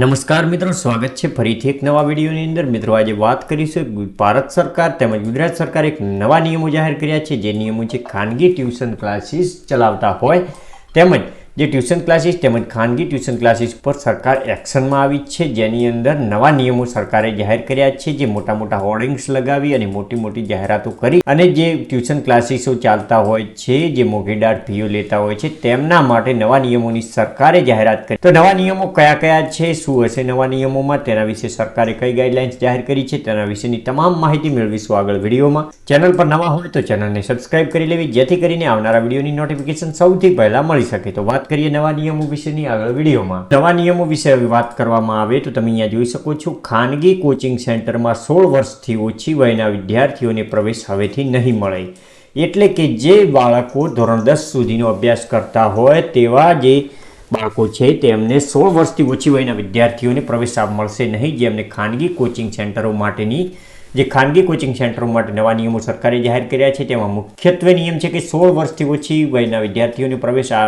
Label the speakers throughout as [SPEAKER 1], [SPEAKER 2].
[SPEAKER 1] નમસ્કાર મિત્રો, સ્વાગત છે ફરીથી એક નવા વિડીયોની અંદર. મિત્રો, આજે વાત કરીશું ભારત સરકાર તેમજ ગુજરાત સરકાર એક નવા નિયમો જાહેર કર્યા છે. જે નિયમો છે, ખાનગી ટ્યુશન ક્લાસીસ ચલાવતા હોય તેમજ જે ટ્યુશન ક્લાસીસ તેમજ ખાનગી ટ્યુશન ક્લાસીસ પર સરકાર એક્શનમાં આવી છે. જેની અંદર નવા નિયમો સરકારે જાહેર કર્યા છે જે મોટા મોટા હોર્ડિંગ્સ લગાવી અને મોટી મોટી જાહેરાતો કરી અને જે ટ્યુશન ક્લાસીસો ચાલતા હોય છે, જે મોઘીદાર ફીઓ લેતા હોય છે, તેમના માટે નવા નિયમોની સરકારે જાહેરાત કરી. તો નવા નિયમો કયા કયા છે? શું હશે નવા નિયમોમાં? તેના વિશે સરકારે કઈ ગાઈડલાઇન્સ જાહેર કરી છે? તેના વિશેની તમામ માહિતી મેળવીશું આગળ વિડીયોમાં. ચેનલ પર નવા હોય તો ચેનલને સબસ્ક્રાઇબ કરી લેવી, જેથી કરીને આવનારા વિડીયોની નોટિફિકેશન સૌથી પહેલા મળી શકે. તો વાત કરીએ નવા નિયમો વિશેની આગળ વિડીયોમાં. નવા નિયમો વિશે વાત કરવામાં આવે તો તમે અહીંયા જોઈ શકો છો, ખાનગી કોચિંગ સેન્ટરમાં સોળ વર્ષથી ઓછી વયના વિદ્યાર્થીઓને પ્રવેશ હવેથી નહીં મળે. એટલે કે જે બાળકો ધોરણ દસ સુધીનો અભ્યાસ કરતા હોય તેવા જે બાળકો છે તેમને સોળ વર્ષથી ઓછી વયના વિદ્યાર્થીઓને પ્રવેશ મળશે નહીં જેમને ખાનગી કોચિંગ સેન્ટરો માટેની, જે ખાનગી કોચિંગ સેન્ટરો માટે નવા નિયમો સરકારે જાહેર કર્યા છે, તેમાં મુખ્યત્વે નિયમ છે કે સોળ વર્ષથી ઓછી વયના વિદ્યાર્થીઓને પ્રવેશ આ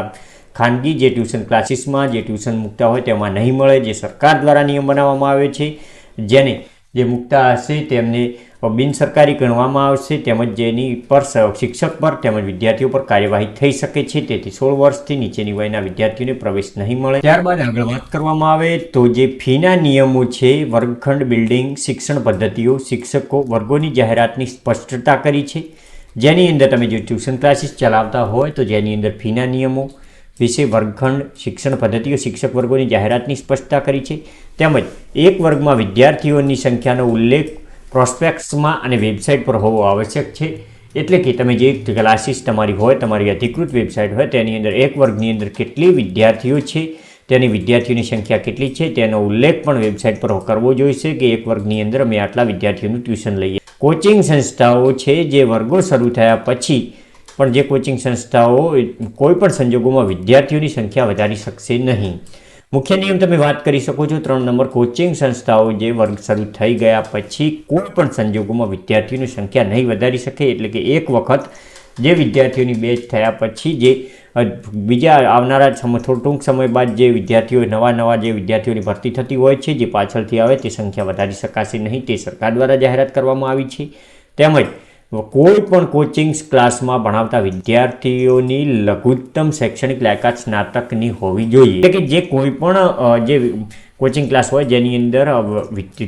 [SPEAKER 1] ખાનગી જે ટ્યુશન ક્લાસીસમાં, જે ટ્યુશન મૂકતા હોય તેમાં નહીં મળે, જે સરકાર દ્વારા નિયમ બનાવવામાં આવે છે, જેને જે મૂકતા હશે તેમને બિનસરકારી ગણવામાં આવશે, તેમજ જેની પર શિક્ષક પર તેમજ વિદ્યાર્થીઓ પર કાર્યવાહી થઈ શકે છે, તેથી સોળ વર્ષથી નીચેની વયના વિદ્યાર્થીઓને પ્રવેશ નહીં મળે. ત્યારબાદ આગળ વાત કરવામાં આવે તો જે ફીના નિયમો છે, વર્ગખંડ, બિલ્ડિંગ, શિક્ષણ પદ્ધતિઓ, શિક્ષકો વર્ગોની જાહેરાતની સ્પષ્ટતા કરી છે. જેની અંદર તમે જો ટ્યુશન ક્લાસીસ ચલાવતા હોય તો જેની અંદર ફીના નિયમો વિશે વર્ગખંડ, શિક્ષણ પદ્ધતિઓ શિક્ષક વર્ગોની જાહેરાતની સ્પષ્ટતા કરી છે. તેમજ એક વર્ગમાં વિદ્યાર્થીઓની સંખ્યાનો ઉલ્લેખ પ્રોસ્પેક્ટ્સમાં અને વેબસાઇટ પર હોવો આવશ્યક છે. એટલે કે તમે જે ક્લાસીસ તમારી હોય, તમારી અધિકૃત વેબસાઇટ હોય, તેની અંદર એક વર્ગની અંદર કેટલી વિદ્યાર્થીઓ છે, તેની વિદ્યાર્થીઓની સંખ્યા કેટલી છે, તેનો ઉલ્લેખ પણ વેબસાઇટ પર કરવો જોઈશે કે એક વર્ગની અંદર અમે આટલા વિદ્યાર્થીઓનું ટ્યુશન લઈએ. કોચિંગ સંસ્થાઓ છે જે વર્ગો શરૂ થયા પછી પણ જે કોચિંગ સંસ્થાઓ કોઈ પણ સંજોગોમાં વિદ્યાર્થીઓની સંખ્યા વધારી શકશે નહીં. મુખ્ય નિયમ તમે વાત કરી શકો છો, ત્રણ નંબર કોચિંગ સંસ્થાઓ જે વર્ગ શરૂ થઈ ગયા પછી કોઈ પણ સંજોગોમાં વિદ્યાર્થીઓની સંખ્યા નહીં વધારી શકે, એટલે કે એક વખત જે વિદ્યાર્થીઓની બેચ થયા પછી જે બીજા આવનારા ટૂંક સમય બાદ જે વિદ્યાર્થીઓ, નવા નવા જે વિદ્યાર્થીઓની ભરતી થતી હોય છે, જે પાછળથી આવે, તે સંખ્યા વધારી શકાશે નહીં. તે સરકાર દ્વારા જાહેરાત કરવામાં આવી છે. તેમજ કોઈ પણ કોચિંગ ક્લાસમાં ભણાવતા વિદ્યાર્થીઓની લઘુત્તમ શૈક્ષણિક લાયકાત સ્નાતકની હોવી જોઈએ. એટલે કે જે કોઈ પણ જે કોચિંગ ક્લાસ હોય, જેની અંદર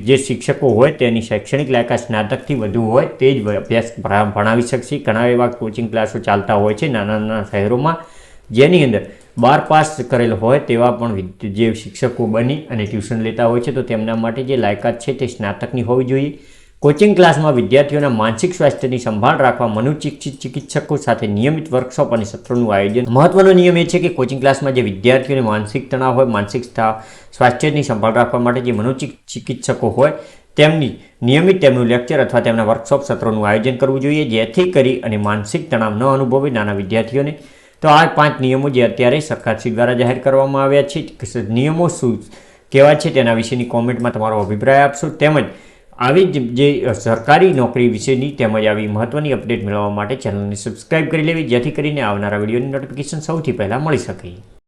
[SPEAKER 1] જે શિક્ષકો હોય, તેની શૈક્ષણિક લાયકાત સ્નાતકથી વધુ હોય, તે જ અભ્યાસ ભણા- ભણાવી શકશે. ઘણા એવા કોચિંગ ક્લાસો ચાલતા હોય છે નાના નાના શહેરોમાં, જેની અંદર બાર પાસ કરેલ હોય તેવા પણ જે શિક્ષકો બની અને ટ્યુશન લેતા હોય છે, તો તેમના માટે જે લાયકાત છે તે સ્નાતકની હોવી જોઈએ. કોચિંગ ક્લાસમાં વિદ્યાર્થીઓના માનસિક સ્વાસ્થ્યની સંભાળ રાખવા મનોચિકિત ચિકિત્સકો સાથે નિયમિત વર્કશોપ અને સત્રોનું આયોજન. મહત્વનો નિયમ એ છે કે કોચિંગ ક્લાસમાં જે વિદ્યાર્થીઓને માનસિક તણાવ હોય, માનસિક સ્થા- સ્વાસ્થ્યની સંભાળ રાખવા માટે જે મનોચિક ચિકિત્સકો હોય, તેમની નિયમિત તેમનું લેક્ચર અથવા તેમના વર્કશોપ સત્રોનું આયોજન કરવું જોઈએ, જેથી કરી અને માનસિક તણાવ ન અનુભવે નાના વિદ્યાર્થીઓને. તો આ પાંચ નિયમો જે અત્યારે સરકારશ્રી દ્વારા જાહેર કરવામાં આવ્યા છે નિયમો શું કેવા છે તેના વિશેની કોમેન્ટમાં તમારો અભિપ્રાય આપશો. તેમજ આવી જ જે સરકારી નોકરી વિશેની તેમજ આવી મહત્ત્વની અપડેટ મેળવવા માટે ચેનલને સબસ્ક્રાઇબ કરી લેવી, જેથી કરીને આવનારા વિડીયોની નોટિફિકેશન સૌથી પહેલાં મળી શકે.